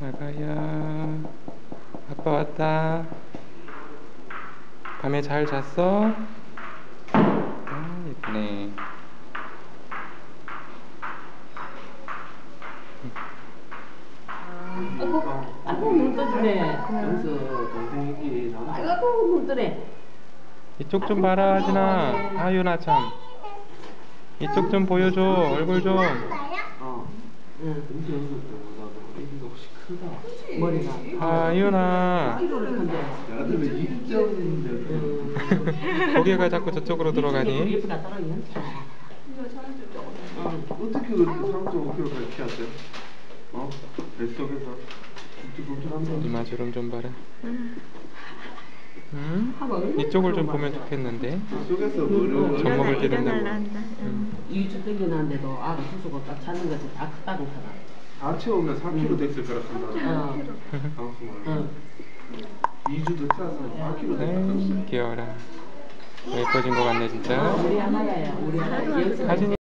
가야 아빠 왔다. 밤에 잘 잤어? 아 예쁘네. 아이고, 아이고, 눈 떠지네. 아이고, 떠네. 이쪽 좀 봐라 하진아. 아유 나 참. 이쪽 좀 보여줘. 얼굴 좀. 어. 응, 애기가 혹시 크다. 머리가. 야들 왜 입점인데 음. 고개가 자꾸 저쪽으로 들어가니. 응. 어떻게 그렇게 3.5kg까지 키웠어요? 어? 뱃속에서. 이마 주름 좀 봐라 응? 하고 얼마나 이쪽을 좀 보면. 좋겠는데 젖 먹을 때 된다고. 응. 이주 땡겨놨는데도 알아 수수가 딱 찾는 것이 다 크다고 하더라. 다 채우면 4kg 됐을 거라 한다. 어, 방송을. 어. 2주 더 채웠으면 4kg 됐을 거라. 귀여워라 예뻐진 것 같네 진짜 우리 하나야, 우리 하나. 사진이